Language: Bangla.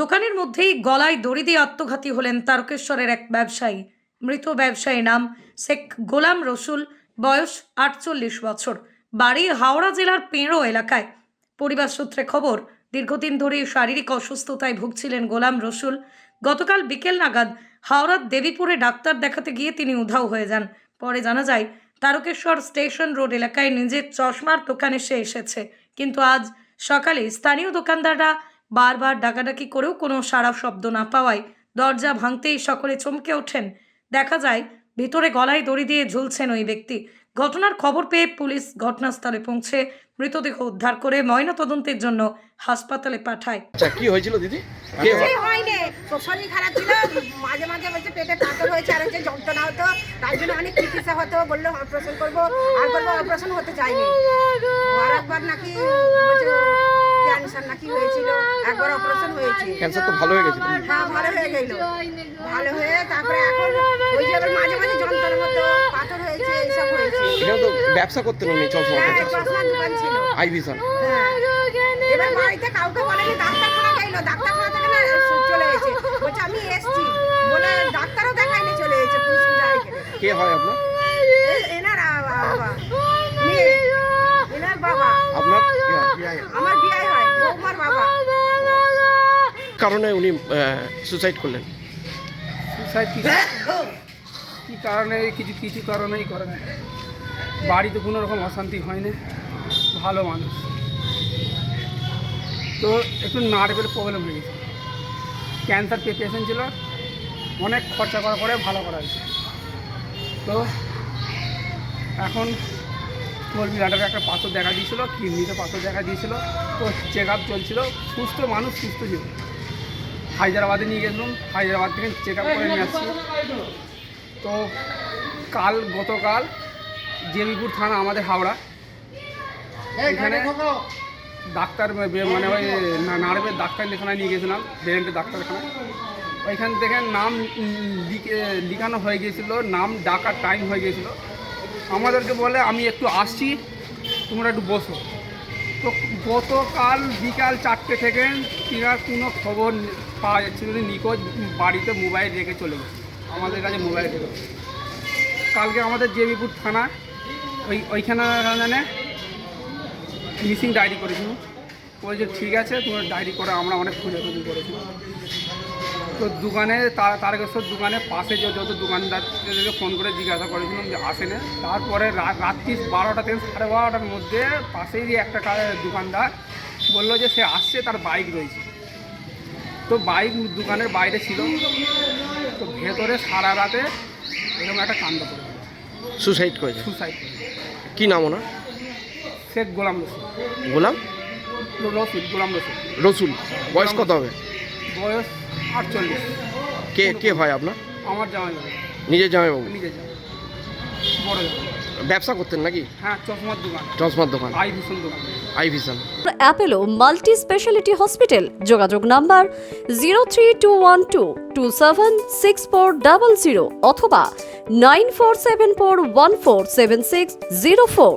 দোকানের মধ্যেই গলায় দড়ি দিয়ে আত্মঘাতী হলেন তারকেশ্বরের এক ব্যবসায়ী। মৃত ব্যবসায়ী নাম শেখ গোলাম রসুল, বয়স আটচল্লিশ বছর। বাড়ি হাওড়া জেলার পেঁড়ো এলাকায়। পরিবার সূত্রে খবর, দীর্ঘদিন ধরে শারীরিক অসুস্থতায় ভুগছিলেন গোলাম রসুল। গতকাল বিকেল নাগাদ হাওড়ার দেবীপুরে ডাক্তার দেখাতে গিয়ে তিনি উধাও হয়ে যান। পরে জানা যায়, তারকেশ্বর স্টেশন রোড এলাকায় নিজের চশমার দোকানে সে এসেছে। কিন্তু আজ সকালে স্থানীয় দোকানদাররা বারবার ডাকাডাকি করেও কোনো সাড়া শব্দ না পাওয়ায় দরজা ভাঙতেই সকলে চমকে ওঠেন। দেখা যায় ভিতরে গলায় দড়ি দিয়ে ঝুলছেন ওই ব্যক্তি। ঘটনার খবর পেয়ে পুলিশ ঘটনাস্থলে পৌঁছে মৃতদেহ উদ্ধার করে ময়নাতদন্তের জন্য হাসপাতালে পাঠায়। আচ্ছা কি হয়েছিল দিদি? কে? কিছুই হয়নি। শরীর খারাপ ছিল। মাঝে মাঝে বলছে পেটে পাথর হয়েছে আর হচ্ছে যন্ত্রণা হতো। তাই জন্য অনেক চিকিৎসা হতো। বলল অপারেশন করব। আর বলব অপারেশন হতে চাইনি। আর একবার নাকি ক্যান্সার নাকি হয়েছিল? একবার অপারেশন হয়েছে। ক্যান্সার তো ভালো হয়ে গেছিল। হ্যাঁ ভালো হয়ে গেল। ভালো হয়ে তারপরে এখন ওই যে আবার মাঝে মাঝে যন্ত্রণা হতো পাথর হয়েছে এইসব হয়েছে। তো ব্যবসা করতেন উনি চশমা হ্যাঁ দোকান ছিল। আই ভিশন হ্যাঁ। এবার বাড়িতে কাউকে বলেনি ডাক্তারখানা গেলো ডাক্তারখানা থেকে না চলে গেছে বলছে আমি এসছি। বলে ডাক্তারও দেখাইনি চলে গেছে। কে হয় আপনার? এনার বাবা এনার বাবা। আপনার? আমার বিয়ে হয় বৌমার বাবা। কারণে উনি সুসাইড করলেন। সুসাইড কি কি কারণে? কিছু কিছু কারণেই করে না। বাড়িতে কোনো রকম অশান্তি হয় না। ভালো মানুষ। তো একটু নার্ভের প্রবলেম হয়ে গেছে। ক্যান্সার পেশেন্ট ছিল। অনেক খরচা করার পরে ভালো করা হয়েছে। তো এখন চর্বি লাটারে একটা পাথর দেখা দিয়েছিল কিডনিতে পাথর দেখা দিয়েছিল তো চেক আপ চলছিল সুস্থ মানুষ সুস্থ ছিল হায়দ্রাবাদে নিয়ে গেছিলাম হায়দ্রাবাদ থেকে চেক আপ করে নিয়ে আসছি। তো কাল গতকাল জেবিপুর থানা আমাদের হাওড়া এখানে ডাক্তার মানে ওই নার্ভের ডাক্তারখানায় নিয়ে গেছিলাম ব্রেনের ডাক্তারখানায়। ওইখান থেকে নাম লিখে- লিখানো হয়ে গিয়েছিল নাম ডাকার টাইম হয়ে গিয়েছিল। আমাদেরকে বলে, আমি একটু আসছি, তোমরা একটু বসো। তো গতকাল বিকাল চারটে থেকে তিনার কোনো খবর পাওয়া যাচ্ছিল না নিখোঁজ বাড়িতে মোবাইল রেখে চলে গেছে, আমাদের কাছে মোবাইল রেখে কালকে আমাদের জেবিপুর থানা, ওই, ওইখানে জানে, মিসিং ডায়েরি করেছিল। যে ঠিক আছে, তোমার ডায়েরি করে, আমরা অনেক খুঁজে খোঁজাখুঁজি করেছি তো দোকানে তার তারকেশ্বর দোকানে পাশে যে যত দোকানদারদেরকে ফোন করে জিজ্ঞাসা করেছিলাম যে আসে না। তারপরে রাত্রি বারোটা থেকে সাড়ে বারোটার মধ্যে পাশেই যে একটা দোকানদার বলল যে সে আসছে তার বাইক রয়েছে। তো বাইক দোকানের বাইরে ছিল। তো ভেতরে সারা রাতে এরকম একটা কাণ্ড করে সুসাইড করেছে? সুসাইড কি নাম ওনার? শেখ গোলাম রসুল। গোলাম? রসুল গোলাম রসুল। রসুল। বয়স কত হবে? বয়স আটচল্লিশ। কে কে হয় আপনার? আমার জামাই। বাবু? নিজের জামাই। বড় ব্যবসা করতেন নাকি? হ্যাঁ চশমার দোকান। চশমার দোকান। আই দোকান। Eye vision. Apollo multi speciality hospital যোগাযোগ number zero three two one two two seven six four double zero অথবা nine four seven four one four seven six zero four.